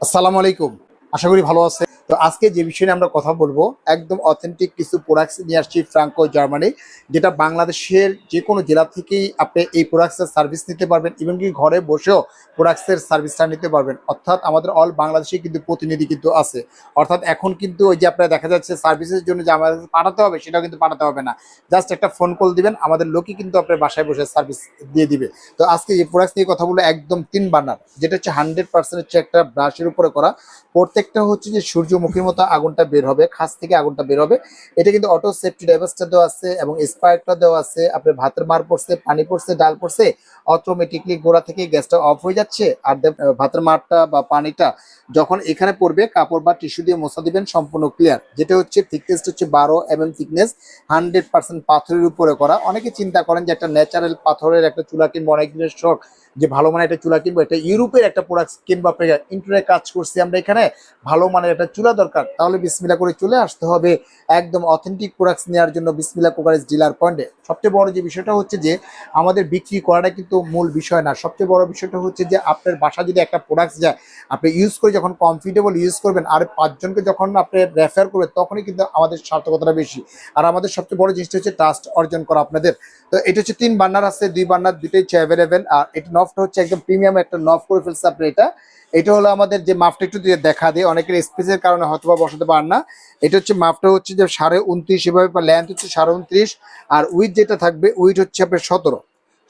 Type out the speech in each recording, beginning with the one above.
আসসালামু আলাইকুম। আশা করি ভালো আছে তো আজকে যে বিষয়ে আমরা কথা বলব, একদম অথেন্টিক কিছু প্রোডাক্টস নিয়ে আসছি ফ্রাঙ্কো জার্মানি যেটা বাংলাদেশের যে কোনো জেলা থেকেই আপনি এই প্রোডাক্টসের সার্ভিস নিতে পারবেন ইভেন কি ঘরে বসেও প্রোডাক্টসের সার্ভিসটা নিতে পারবেন। অর্থাৎ আমাদের অল বাংলাদেশে কিন্তু প্রতিনিধি কিন্তু আছে। অর্থাৎ এখন কিন্তু ওই যে আপনার দেখা যাচ্ছে সার্ভিসের জন্য যে আমাদের পাঠাতে হবে, সেটাও কিন্তু পাঠাতে হবে না। জাস্ট একটা ফোন কল দিবেন, আমাদের লোকই কিন্তু আপনার বাসায় বসে সার্ভিস দিয়ে দিবে। তো আজকে যে প্রোডাক্টস নিয়ে কথা বলব একদম তিন বার্নার যেটা হচ্ছে হান্ড্রেড পার্সেন্ট হচ্ছে একটা ব্রাশের উপরে করা। প্রত্যেকটা হচ্ছে যে সূর্যমুখীর মতো আগুনটা বের হবে, খাস থেকে আগুনটা বের হবে। এটা কিন্তু অটো সেফটি ডাইভার্সটা দেওয়া আছে এবং স্পায়ারটা দেওয়া আছে। আপনার ভাতের মার পড়ছে, পানি পড়ছে, ডাল পড়ছে অটোমেটিকলি গোড়া থেকে গ্যাসটা অফ হয়ে যাচ্ছে। আর ভাতের মারটা বা পানিটা যখন এখানে পড়বে, কাপড় বা টিস্যু দিয়ে মোছা দিবেন, সম্পূর্ণ ক্লিয়ার যেটা হচ্ছে থিকনেস হচ্ছে বারো M M thickness hundred percent পাথরের উপরে করা। অনেকে চিন্তা করেন যে একটা ন্যাচারাল পাথরের একটা চুলা কিনবো অনেক দিনের শখ যে ভালো মানের একটা চুলা কিনবো, এটা ইউরোপের একটা প্রোডাক্ট কিনবো, আপনাকে ইন্টারনে কাজ করছি আমরা এখানে, ভালো মানের একটা চুলা দরকার, তাহলে বিসমিলা করে চলে আসতে হবে একদম অথেন্টিক প্রোডাক্টস নেওয়ার জন্য বিসমিলা কোকারেজ ডিলার পয়েন্টে সবচেয়ে বড় যে বিষয়টা হচ্ছে যে, আমাদের বিক্রি করাটা কিন্তু মূল বিষয় না, সবচেয়ে বড় বিষয়টা হচ্ছে যে, আপনার বাসা যদি একটা প্রোডাক্টস যায়, আপনি ইউজ করে যখন কমফিটেবল ইউজ করবেন, আর পাঁচজনকে যখন আপনি রেফার করবেন, তখনই কিন্তু আমাদের সার্থকতাটা বেশি। আর আমাদের সবচেয়ে বড় জিনিসটা হচ্ছে ট্রাস্ট অর্জন করা আপনাদের। তো এটা হচ্ছে তিন বার্নার আছে, দুই বান্নার দুটোই হচ্ছে অ্যাভেলেবেল আর এটা নফটা হচ্ছে একদম প্রিমিয়াম, একটা নফ করে ফেলছে আপনি এটা। এটা হলো আমাদের যে মাপটা একটু দিয়ে দেখা দেয় অনেকের স্পেসের কারণে হয়তো বসাতে পারেন না। এটা হচ্ছে মাপটা হচ্ছে যে সাড়ে উনত্রিশ, এভাবে লেন্থ হচ্ছে সাড়ে উনত্রিশ, আর উইথ যেটা থাকবে উইথ হচ্ছে আপনার সতেরো।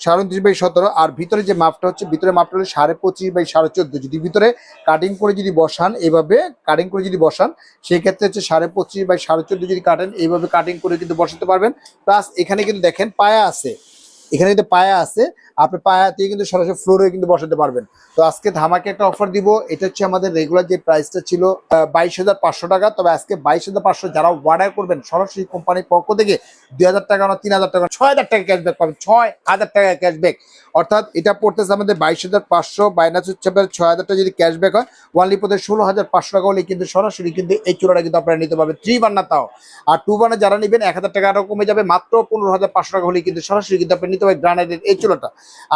সাড়ে উনত্রিশ বাই সতেরো, আর ভিতরে যে মাপটা হচ্ছে, ভিতরে মাপটা হলো সাড়ে পঁচিশ বাই সাড়ে চোদ্দ। যদি ভিতরে কাটিং করে যদি বসান, এভাবে কাটিং করে যদি বসান, সেই ক্ষেত্রে হচ্ছে সাড়ে পঁচিশ বাই সাড়ে চোদ্দ যদি কাটেন এইভাবে কাটিং করে কিন্তু বসাতে পারবেন। প্লাস এখানে কিন্তু দেখেন পায়া আছে। এখানে কিন্তু পায়া আছে। আপনি পায়া দিয়ে কিন্তু সরাসরি ফ্লোরে কিন্তু বসাতে পারবেন। তো আজকে ধামাকে একটা অফার দিব। এটা হচ্ছে আমাদের রেগুলার যে প্রাইসটা ছিল বাইশ হাজার পাঁচশো টাকা। তবে আজকে বাইশ হাজার পাঁচশো যারা অর্ডার করবেন সরাসরি কোম্পানির পক্ষ থেকে দুই হাজার টাকা না, তিন হাজার টাকা ছয় হাজার টাকা ক্যাশব্যাক পাবেন। ছয় হাজার টাকা ক্যাশব্যাক অর্থাৎ এটা পড়তেছে আমাদের বাইশ হাজার পাঁচশো বাইনাস হচ্ছে ছয় হাজার টাকা যদি ক্যাশব্যাক হয় ওয়ানলি পথে ষোলো হাজার পাঁচশো টাকা হলে কিন্তু সরাসরি কিন্তু এই চূড়াটা কিন্তু আপনারা নিতে পারবেন। থ্রি বান্নার তাও। আর টু বান্নার যারা নেবেন, এক হাজার টাকা আরও কমে যাবে, মাত্র পনেরো হাজার পাঁচশো টাকা হলে কিন্তু সরাসরি কিন্তু আপনি নিতে পারবেন গ্রানাইটের এই চুলাটা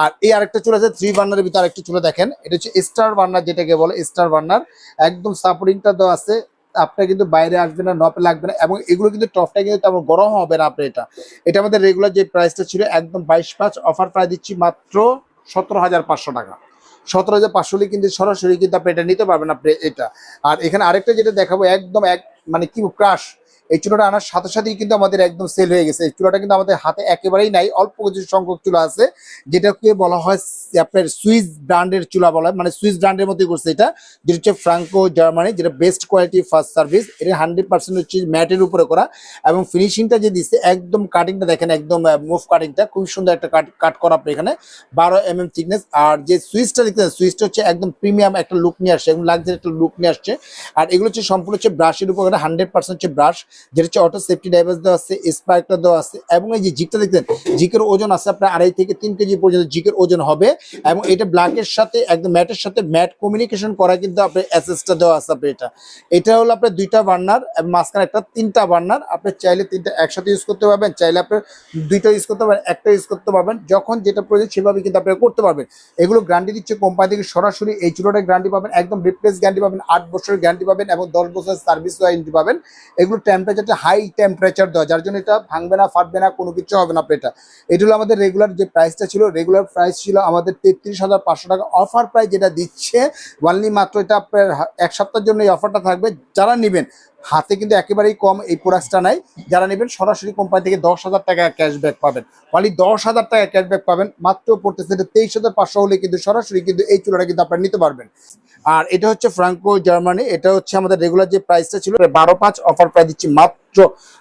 আর এই আরেকটা চুলা আছে থ্রি বার্নারের ভিতরে আরেকটা চুলা দেখেন। এটা হচ্ছে স্টার বার্নার যেটাকে বলে স্টার বার্নার একদম সাপোর্টিংটা দেওয়া আছে। আপনার কিন্তু বাইরে আসবে না, নপে লাগবে না এবং এগুলো কিন্তু টপটা কিন্তু তেমন গরম হবে না আপনার এটা। এটা আমাদের রেগুলার যে প্রাইসটা ছিল একদম বাইশ পাঁচ অফার প্রায় দিচ্ছি মাত্র সতেরো হাজার পাঁচশো টাকা। সতেরো হাজার পাঁচশো কিন্তু সরাসরি কিন্তু আপনি এটা নিতে পারবেন আপনি এটা। আর এখানে আরেকটা যেটা দেখাবো, একদম এক মানে কি ক্রাশ এই চুলাটা আনার সাথে সাথেই কিন্তু আমাদের একদম সেল হয়ে গেছে। এই চুলাটা কিন্তু আমাদের হাতে একেবারেই নাই, অল্প কিছু সংখ্যক চুলা আছে, যেটাকে বলা হয় আপনার সুইস ব্র্যান্ডের চুলা বলা মানে সুইস ব্র্যান্ডের মতোই করছে এটা, যেটা হচ্ছে ফ্রাঙ্কো জার্মানি যেটা বেস্ট কোয়ালিটি ফার্স্ট সার্ভিস এটা হান্ড্রেড পার্সেন্ট হচ্ছে ম্যাটের উপরে করা। এবং ফিনিশিংটা যে দিচ্ছে, একদম কাটিংটা দেখেন, একদম মুভ কাটিংটা খুব সুন্দর একটা কাট কাট করা আপনি এখানে, বারো এম এম থিকনেস আর যে সুইচটা দেখতে সুইচটা হচ্ছে একদম প্রিমিয়াম একটা লুক নিয়ে আসছে, একদম লাক্সারি একটা লুক নিয়ে আসছে। আর এগুলো হচ্ছে সম্পূর্ণ হচ্ছে ব্রাশের উপর হান্ড্রেড পার্সেন্ট হচ্ছে ব্রাশ যেটা হচ্ছে অটো সেফটি ডাইভার্স দেওয়া আছে স্পাইকটা দেওয়া আছে, এবং এই যে জিকটা দেখতেন জিকের ওজন আছে আপনার আড়াই থেকে তিন কেজি পর্যন্ত জিকের ওজন হবে, এবং এটা ব্ল্যাকের সাথে, একদম ম্যাটের সাথে ম্যাট কমিউনিকেশন করা কিন্তু আপনার অ্যাসেসটা দেওয়া আছে আপনার এটা। এটা হলো আপনার দুইটা বার্নার এবং মাঝখানে একটা তিনটা বার্নার আপনি চাইলে তিনটা একসাথে ইউজ করতে পারবেন, চাইলে আপনার দুইটা ইউজ করতে পারবেন, একটা ইউজ করতে পারবেন, যখন যেটা প্রয়োজন সেভাবে কিন্তু আপনি করতে পারবেন। এগুলো গ্যারান্টি দিচ্ছে কোম্পানি থেকে সরাসরি এই চুলোটা গ্যারান্টি পাবেন, একদম রিপ্লেস গ্যারান্টি পাবেন, আট বছরের গ্যারান্টি পাবেন, এবং দশ বছরের সার্ভিস ওয়ারেন্টি পাবেন। এগুলো টেম্পারেচারটা হাই টেম্পারেচার দেওয়া, যার জন্য এটা ভাঙবে না, ফাটবে না, কোনো কিছু হবে না আপনার এটা হলো আমাদের রেগুলার যে প্রাইসটা ছিল রেগুলার প্রাইস ছিল আমাদের তেত্রিশ হাজার পাঁচশো টাকা। অফার প্রাইস যেটা দিচ্ছে ওয়ানলি মাত্র এটা এক সপ্তাহের জন্য এই অফারটা থাকবে। যারা নেবেন হাতে কিন্তু একেবারেই কম এই প্রোডাক্টটা নাই। যারা নেবেন সরাসরি কোম্পানি থেকে দশ হাজার টাকা ক্যাশব্যাক পাবেন। খালি দশ হাজার টাকা ক্যাশব্যাক পাবেন, মাত্র পড়তেছে তেইশ হাজার পাঁচশো হলে কিন্তু সরাসরি কিন্তু এই চুলাটা কিন্তু আপনারা নিতে পারবেন। আর এটা হচ্ছে ফ্রাঙ্কো জার্মানি এটা হচ্ছে আমাদের রেগুলার যে প্রাইসটা ছিল, বারো পাঁচ অফার প্রাইস দিচ্ছি মাত্র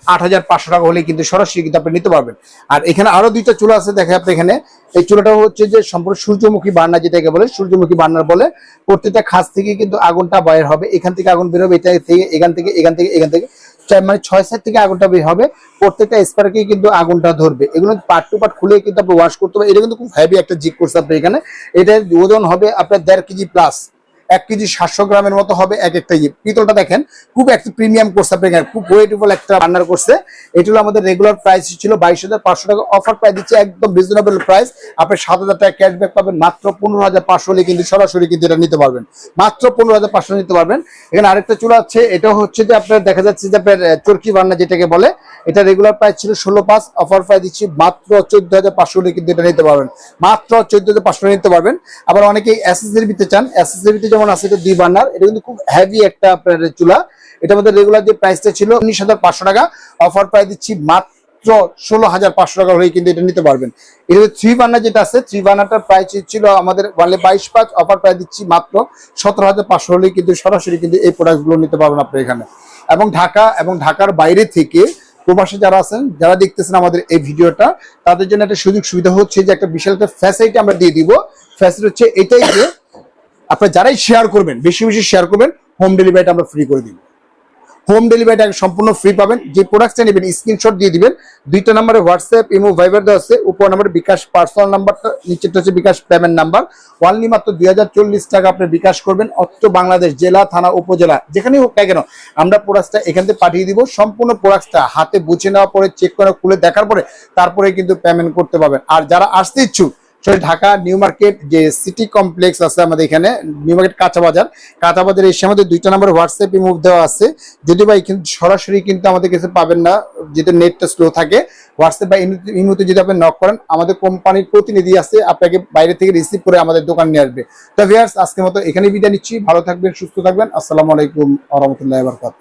আট হাজার পাঁচশো টাকা হলে কিন্তু সরাসরি কিন্তু আপনি নিতে পারবেন। আর এখানে আরও দুইটা চুলা আছে দেখে আপনি এখানে। এই চুলাটা হচ্ছে যে সম্পূর্ণ সূর্যমুখী বার্নার যেটাকে বলে সূর্যমুখী বার্নার বলে। প্রত্যেকটা খাস থেকে কিন্তু আগুনটা বাইর হবে, এখান থেকে আগুন বেরোবে এটা থেকে, এখান থেকে এখান থেকে এখান থেকে। মানে ছয় সাইড থেকে আগুনটা বের হবে, প্রত্যেকটা স্পার্কেই কিন্তু আগুনটা ধরবে। এগুলো পার্ট টু পার্ট খুলে কিন্তু আপনি ওয়াশ করতে হবে এটা কিন্তু খুব হেভি একটা জিক করছে আপনি এখানে। এটার ওজন হবে আপনার দেড় কেজি প্লাস এক কেজি সাতশো গ্রামের মতো হবে এক একটা ইয়ে পিতলটা দেখেন, খুব একটা প্রিমিয়াম করছে আপনি খুব ওয়েটেবল একটা রান্নার করছে এটা হলো আমাদের রেগুলার প্রাইস ছিল বাইশ হাজার পাঁচশো টাকা। অফার প্রাইস দিচ্ছে একদম রিজনেবল প্রাইস আপনি সাত হাজার টাকা ক্যাশব্যাক পাবেন, মাত্র পনেরো হাজার পাঁচশো হলে কিন্তু সরাসরি কিন্তু এটা নিতে পারবেন। মাত্র পনেরো হাজার পাঁচশো নিতে পারবেন। এখানে আরেকটা চুলা আছে এটা হচ্ছে যে আপনার দেখা যাচ্ছে যে আপনার চরকি বান্না যেটাকে বলে, এটা রেগুলার প্রাইস ছিল ষোলো পাঁচ অফার প্রাইস দিচ্ছি মাত্র চোদ্দ হাজার পাঁচশো হলে কিন্তু এটা নিতে পারবেন। মাত্র চোদ্দ হাজার পাঁচশো নিতে পারবেন। আবার অনেকেই এসএসএর ভিতরে চান ভিতরে যেমন আছে এটা দুই বার্নার এটা কিন্তু খুব হেভি একটা আপনার চুলা। এটা আমাদের রেগুলার যে প্রাইসটা ছিল উনিশ হাজার পাঁচশো টাকা অফার প্রাইস দিচ্ছি মাত্র ষোলো হাজার পাঁচশো টাকা হয়ে কিন্তু এটা নিতে পারবেন। এটা থ্রি বার্নার যেটা আছে থ্রি বার্নারটার প্রাইস ছিল আমাদের ওয়ানলে বাইশ পাঁচ অফার প্রাইস দিচ্ছি মাত্র সতেরো হাজার পাঁচশো হলে কিন্তু সরাসরি কিন্তু এই প্রোডাক্টগুলো নিতে পারবেন আপনি এখানে। এবং ঢাকা, এবং ঢাকার বাইরে থেকে প্রবাসী যারা আছেন, যারা দেখতেছেন আমাদের এই ভিডিওটা, তাদের জন্য একটা সুযোগ সুবিধা হচ্ছে যে একটা বিশাল একটা ফ্যাসিলিটি আমরা দিয়ে দিব। ফ্যাসিলিটি হচ্ছে এটাই যে আপনারা যারাই শেয়ার করবেন, বেশি বেশি শেয়ার করবেন হোম ডেলিভারিটা আমরা ফ্রি করে দিব। হোম ডেলিভারিটা সম্পূর্ণ ফ্রি পাবেন, যে প্রোডাক্টটা নেবেন স্ক্রিনশট দিয়ে দিবেন। দুইটা নম্বরে হোয়াটসঅ্যাপ ইমো ভাইবার দেওয়া আছে, উপর নম্বরে বিকাশ পার্সোনাল নাম্বারটা নিচেরটা হচ্ছে বিকাশ পেমেন্ট নাম্বার ওয়ানলি মাত্র দুই হাজার চল্লিশ টাকা আপনি বিকাশ করবেন, অত্র বাংলাদেশ জেলা, থানা, উপজেলা যেখানেই হোক না কেন, আমরা প্রোডাক্টটা এখান থেকে পাঠিয়ে দিব। সম্পূর্ণ প্রোডাক্টটা হাতে বুঝে নেওয়ার পরে চেক করে, খুলে দেখার পরে, তারপরে কিন্তু পেমেন্ট করতে পারবেন। আর যারা আসতে ইচ্ছুক ঢাকা নিউ মার্কেট যে সিটি কমপ্লেক্স আছে আমাদের এখানে, নিউ মার্কেট কাঁচা বাজার। কাঁচা বাজার এসে আমাদের দুইটা নম্বর হোয়াটসঅ্যাপ মুভ দেওয়া আছে। যদি বা কিন্তু সরাসরি কিন্তু আমাদের কাছে পাবেন না, যেহেতু নেটটা স্লো থাকে। হোয়াটসঅ্যাপ বা ইমুতে যদি আপনি নক করেন, আমাদের কোম্পানির প্রতিনিধি আছে, আপনাকে বাইরে থেকে রিসিভ করে আমাদের দোকান নিয়ে আসবে। তো ভিয়ার্স আজকের মতো এখানে বিদায় নিচ্ছি। ভালো থাকবেন, সুস্থ থাকবেন। আসসালামু আলাইকুম আ রহমতুল্লাহ বরকাত